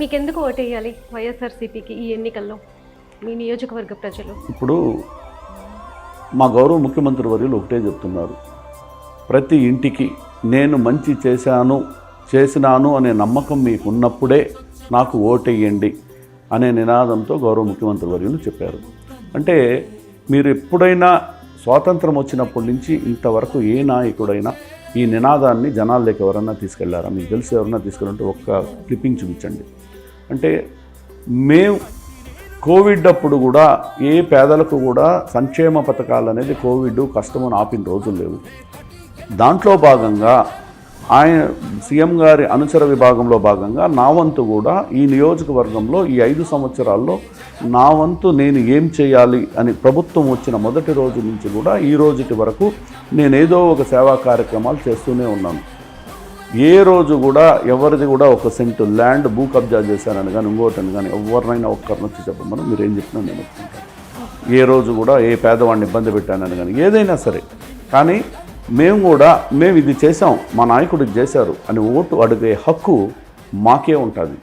మీకెందుకు ఓటేయాలి వైఎస్ఆర్సీపీకి ఈ ఎన్నికల్లో మీ నియోజకవర్గ ప్రజలు? ఇప్పుడు మా గౌరవ ముఖ్యమంత్రి వర్యులు ఒకటే చెప్తున్నారు. ప్రతి ఇంటికి నేను మంచి చేశాను చేసినాను అనే నమ్మకం మీకు ఉన్నప్పుడే నాకు ఓటేయండి అనే నినాదంతో గౌరవ ముఖ్యమంత్రి వర్యులు చెప్పారు. అంటే మీరు ఎప్పుడైనా స్వాతంత్రం వచ్చినప్పటి నుంచి ఇంతవరకు ఏ నాయకుడైనా ఈ నినాదాన్ని జనాల్లోకి ఎవరన్నా తీసుకెళ్ళారా? మీకు తెలిసి ఎవరన్నా తీసుకెళ్ళంటే ఒక్క క్లిప్పింగ్ చూపించండి. అంటే మేము కోవిడ్ అప్పుడు కూడా ఏ పేదలకు కూడా సంక్షేమ పథకాలు అనేది కోవిడ్ కష్టమని ఆపిన రోజులు లేవు. దాంట్లో భాగంగా ఆయన సీఎం గారి అనుచర విభాగంలో భాగంగా నా వంతు కూడా ఈ నియోజకవర్గంలో ఈ ఐదు సంవత్సరాల్లో నా వంతు నేను ఏం చేయాలి అని ప్రభుత్వం వచ్చిన మొదటి రోజు నుంచి కూడా ఈ రోజుటి వరకు నేను ఏదో ఒక సేవా కార్యక్రమాలు చేస్తూనే ఉన్నాను. ఏ రోజు కూడా ఎవరిది కూడా ఒక సెంటు ల్యాండ్ భూ కబ్జా చేశానని కానీ ఇంకోటని కానీ ఎవరినైనా ఒక్కరిని వచ్చి చెప్పమని. మీరు ఏం చెప్పినా నేను ఒప్పుకుంటాను. ఏ రోజు కూడా ఏ పేదవాడిని ఇబ్బంది పెట్టానని కానీ ఏదైనా సరే. కానీ మేము కూడా మేము ఇది చేసాం మా నాయకుడు ఇది చేశారు అని ఓటు అడిగే హక్కు మాకే ఉంటుంది.